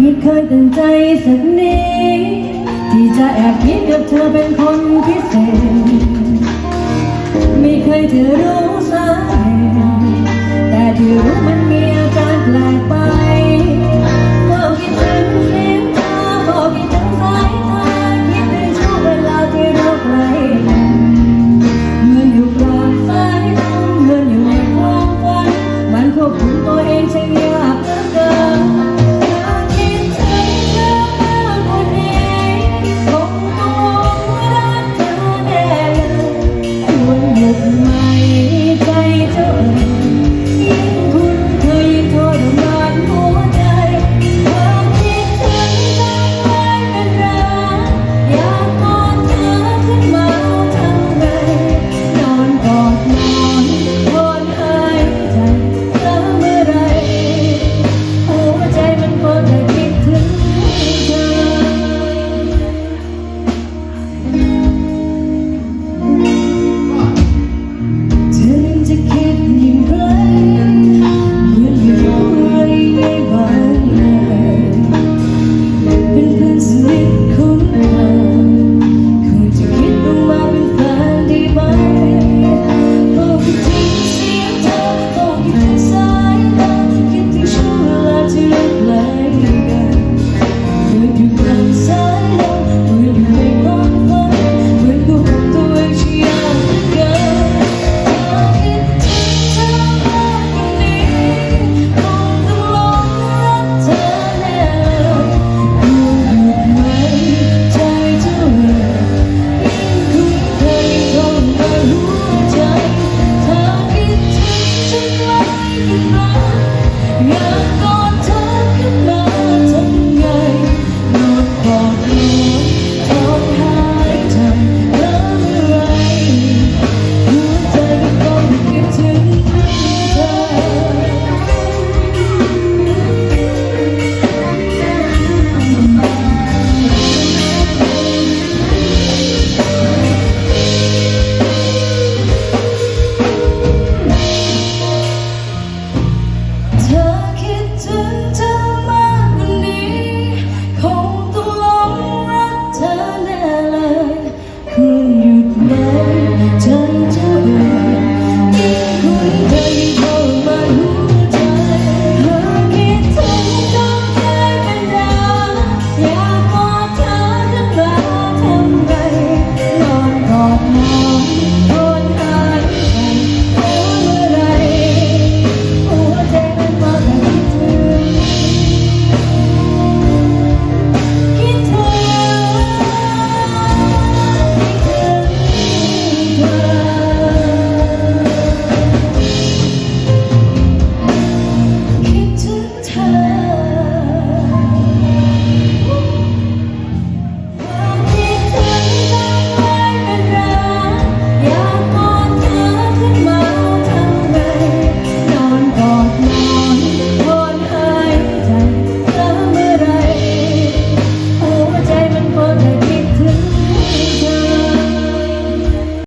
ไม่เคยตั้งใจสักนิดที่จะแอบคิดกับเธอเป็นคนพิเศษ ไม่เคยจะรู้สาเหตุแต่ที่รู้